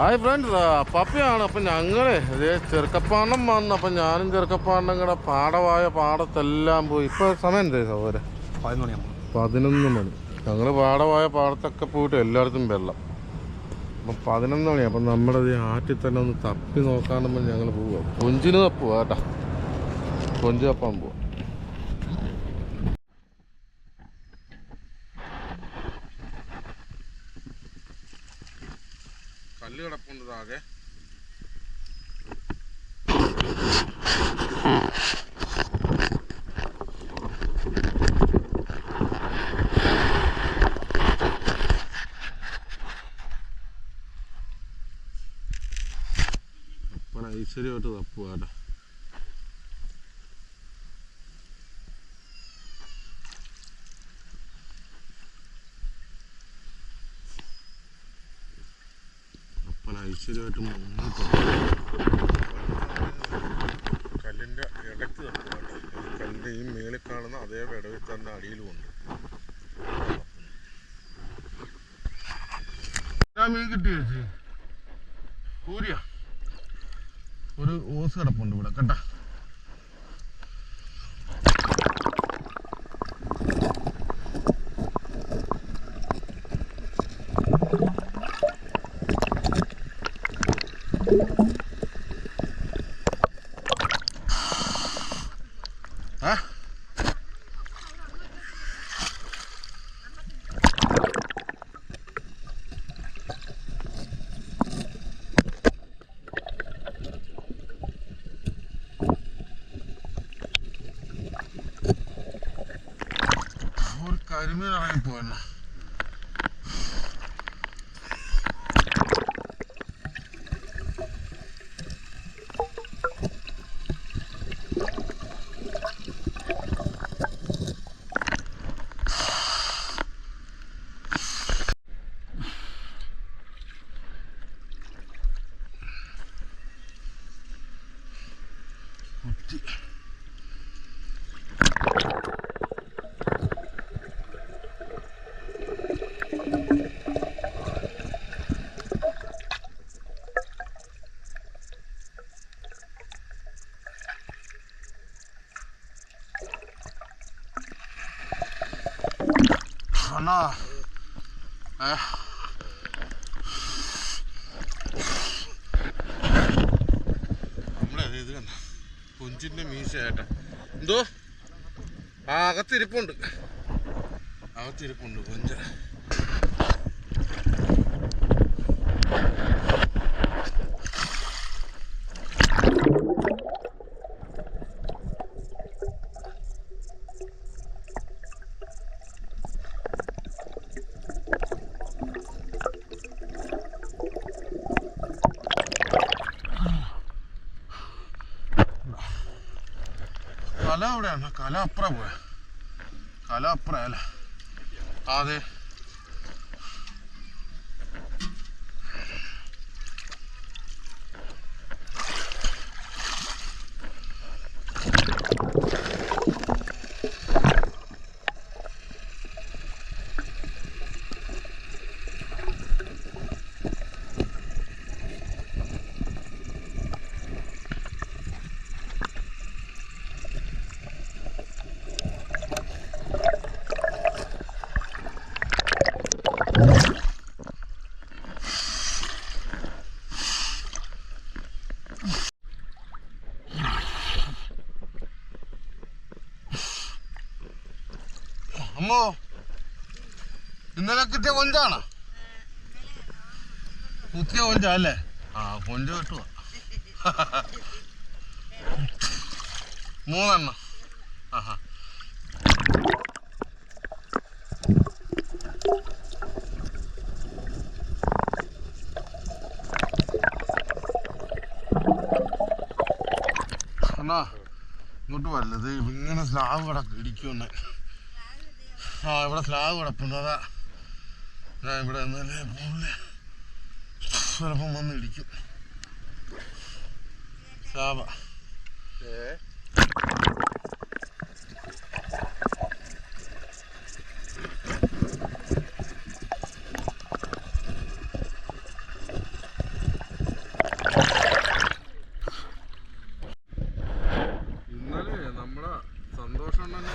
Hi friends പപ്പയാണ്. അപ്പം ഞങ്ങളെ ഇതേ ചെറുക്കപ്പാണ്ണം വന്നു. അപ്പം ഞാനും ചെറുക്കപ്പാണ്ണം കൂടെ പാടവായ പാടത്തെല്ലാം പോയി. ഇപ്പോൾ സമയം എന്തേ സഹോദരൻ? പതിനൊന്ന് മണി. ഞങ്ങൾ പാടവായ പാടത്തൊക്കെ പോയിട്ട് എല്ലായിടത്തും വെള്ളം. അപ്പം പതിനൊന്ന് മണി അപ്പം നമ്മുടെ ഈ ആറ്റിൽ തന്നെ ഒന്ന് തപ്പി നോക്കാണ്ടുമ്പോൾ ഞങ്ങൾ പോവുക കൊഞ്ചിന് തപ്പുക കേട്ടാ. കൊഞ്ച് തപ്പാൻ പോവാ. ഐശ്വര്യമായിട്ട് തപ്പുക കേട്ടോ. അപ്പന ഐശ്വര്യമായിട്ട് കല്ലിന്റെ ഇടയ്ക്ക് കേട്ടോ. ഈ കല്ലിന്റെ ഈ മേളിൽ കാണുന്ന അതേ വിടവിൽ തന്നെ അടിയിലുമുണ്ട്. മീൻ കിട്ടി ചേച്ചി കൂരിയ ഒരു ഓസ് കിടപ്പുണ്ട് ഇവിടെ കേട്ടാ ആ ഒരു കരിമീൻ അണ്ണാ Eh. നമ്മളെ ഇത് കണ്ട? കൊഞ്ചിന്റെ മീശ ഏട്ടാ എന്തോ? അകത്തിരിപ്പുണ്ട് അകത്തിരിപ്പുണ്ട് കൊഞ്ച കല എവിടെയാണ് കല പോയ. കല അപ്പുറ അല്ല അതെ. അമ്മോ ഇന്നലെ കിട്ടിയ കൊഞ്ചാണോ? കുത്തിയ കൊഞ്ചാ അല്ലേ? ആ കൊഞ്ച് കിട്ടുക മൂന്നെണ്ണം. ആഹാ. എന്നാ ഇങ്ങോട്ട് വല്ലത് ഇങ്ങനെ സ്ലാവ് കിടക്ക് ഇടിക്കുന്നെ ആ ഇവിടെ സ്ലാബ് കിടപ്പുണ്ട്. ഞാൻ ഇവിടെ നിന്നല്ലേ പോലെ ചിലപ്പം വന്ന് ഇടിക്കും. സ്ലാബ ഇന്നലെ നമ്മളെ സന്തോഷം ഉണ്ടല്ലോ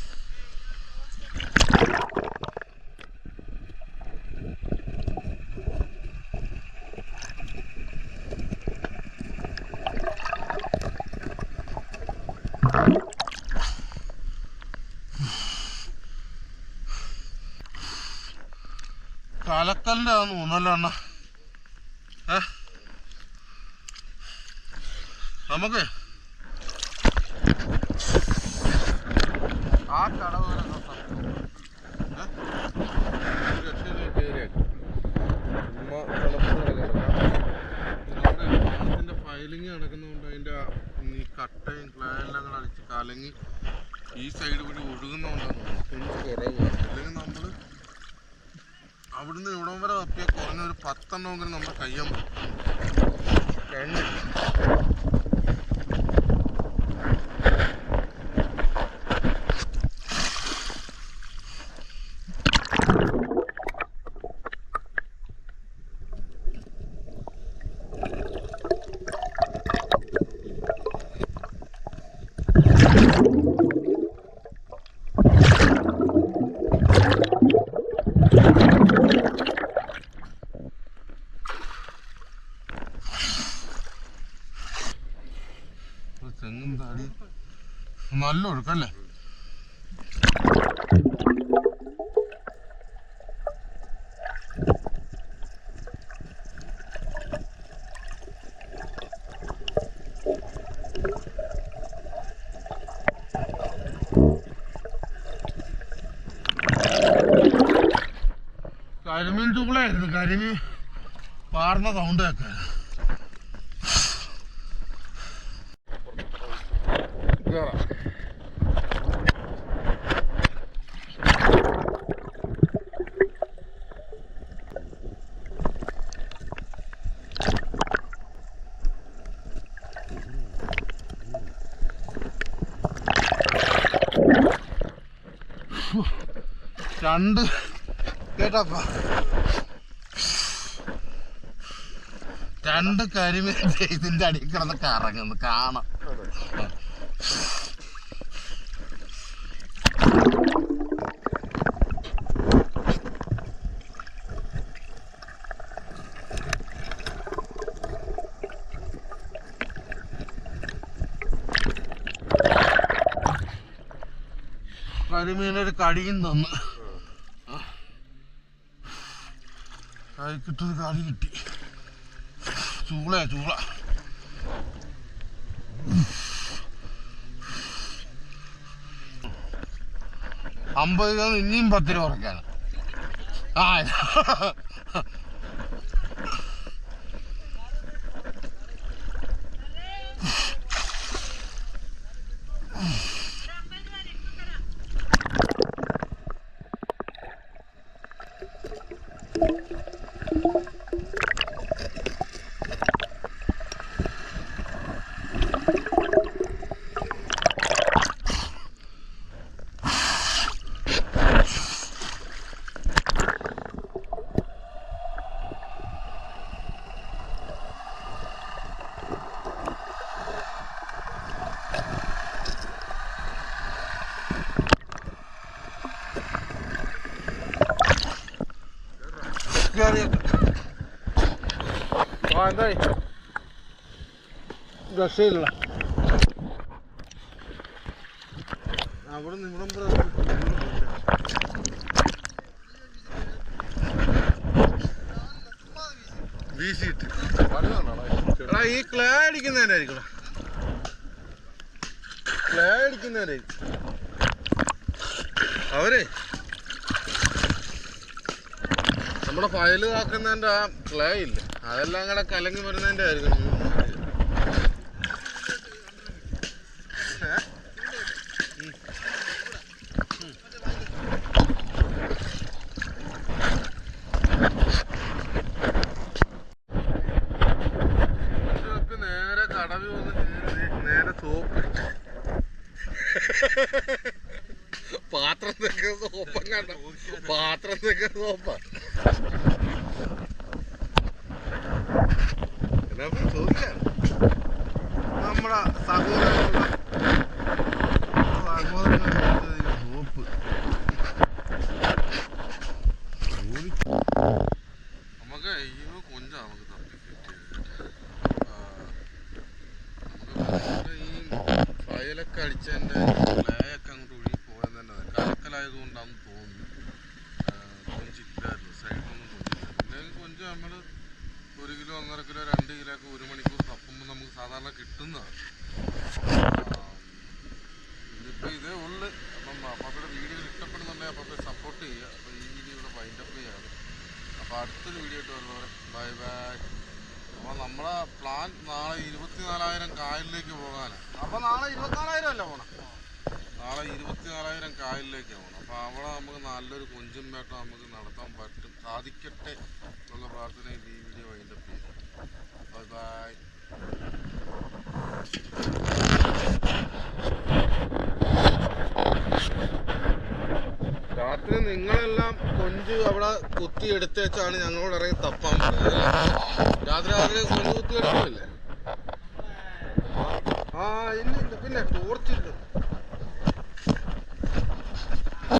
കലക്കലിന്റെ ആണെന്ന് തോന്നല്ലോ അണ്ണ നമുക്ക് ആ കടവ് ഫയലിങ് നടക്കുന്നതുകൊണ്ട് അതിന്റെ ഈ കട്ടയും ക്ലേ എല്ലാം കൂടെ അടിച്ച് കലങ്ങി ഈ സൈഡ് കൂടി ഒഴുകുന്നതുകൊണ്ടാണ് കുറവ്. അല്ലെങ്കിൽ നമ്മൾ അവിടുന്ന് ഇവിടം വരെ തപ്പിയ കുറഞ്ഞൊരു പത്തെണ്ണമെങ്കിലും നമ്മുടെ കയ്യാൻ പറ്റും എണ്ണില്ല തെങ്ങും താടി നല്ല ഒഴുക്കല്ലേ? കരിമീൻ ചൂളായിരുന്നു കരിമീൻ പാർന്ന സൗണ്ട് കേൾക്കാൻ രണ്ട്. കേട്ടപ്പ രണ്ട് കരിമീൻ ഇതിന്റെ അടിയിൽ കിടന്ന് കറങ്ങുന്നു. കാണാം. കരിമീനൊരു കടിയും തന്ന്. കിട്ടൊരു കാലി കിട്ടി. ചൂള ചൂള. അമ്പത് ഇനിയും പത്ത് രൂപ കുറയ്ക്കാണ് ആ ആ എന്തായി രക്ഷയില്ല അവിടെ നിമിടം വീശിയിട്ട് എടാ ഈ ക്ലേ അടിക്കുന്നതിനായിരിക്കണം. ക്ലേ അടിക്കുന്നതിനായിരിക്കും അവരെ നമ്മളെ ഫയൽ ആക്കുന്നതിന്റെ ആ ക്ലേ ഇല്ല. അതെല്ലാം കൂടെ കലങ്ങി വരുന്നതിന്റെ ആയിരിക്കും. നേരെ കടവി വന്ന് നേരെ സോപ്പ് പാത്രം നിൽക്കുന്ന സോപ്പം പാത്രം നിൽക്കുന്ന സോപ്പാ. ചോദിക്കാൻ നമ്മുടെ സഹോദരനുള്ള സഹോദരനുള്ള സോപ്പ് നമുക്ക് ഈ കൊഞ്ചാ നമുക്ക് തപ്പി കിട്ടിയത് നമുക്ക് ഈ അങ്ങോട്ട് ഒഴുകി പോയെന്ന് തന്നെ കലക്കലായത് കൊണ്ടാണെന്ന് തോന്നുന്നു ആ, കൊഞ്ചില്ലായിരുന്നു സൈഡിലൊന്നും കൊഞ്ചില്ല പിന്നെ കൊഞ്ച് നമ്മൾ ഒരു കിലോ ഒന്നര കിലോ രണ്ട് കിലോ ഒക്കെ ഒരു മണിക്കൂർ തപ്പുമ്പോൾ നമുക്ക് സാധാരണ കിട്ടുന്നതാണ്. ഇതിപ്പോൾ ഇതേ ഉള്ളു. അപ്പം അപ്പാപ്പയുടെ വീഡിയോ ഇഷ്ടപ്പെടുന്നുണ്ടെങ്കിൽ അപ്പാപ്പയെ സപ്പോർട്ട് ചെയ്യുക. അപ്പോൾ ഈ വീഡിയോ ഇവിടെ വൈൻഡപ്പ് ചെയ്യാണ്. അപ്പോൾ അടുത്തൊരു വീഡിയോ ആയിട്ട് വരുന്നവരെ ബൈ ബൈ അപ്പോൾ നമ്മുടെ പ്ലാൻ നാളെ ഇരുപത്തിനാലായിരം കായലിലേക്ക് പോകാനാണ് അപ്പോൾ നാളെ ഇരുപത്തിനാലായിരം അല്ല പോകണം നാളെ ഇരുപത്തിനാലായിരം കായലിലേക്ക് പോകണം അവിടെ നമുക്ക് നല്ലൊരു കൊഞ്ചും വേട്ട നമുക്ക് നടത്താൻ പറ്റും. സാധിക്കട്ടെ എന്നുള്ള പ്രാർത്ഥനയിൽ ഈ വീഡിയോ വൈൻഡപ്പ് ചെയ്യാം ബൈ ബൈ രാത്രി നിങ്ങളെല്ലാം കൊഞ്ച് അവിടെ കുത്തി എടുത്തേച്ചാണ് ഞങ്ങളോട് ഇറങ്ങി തപ്പാൻ പറഞ്ഞത് രാത്രി രാത്രി കൊഞ്ച് കുത്തി എടുക്കില്ലേ ആ ഇല്ല ഇല്ല. പിന്നെ ടോർച്ചില്ല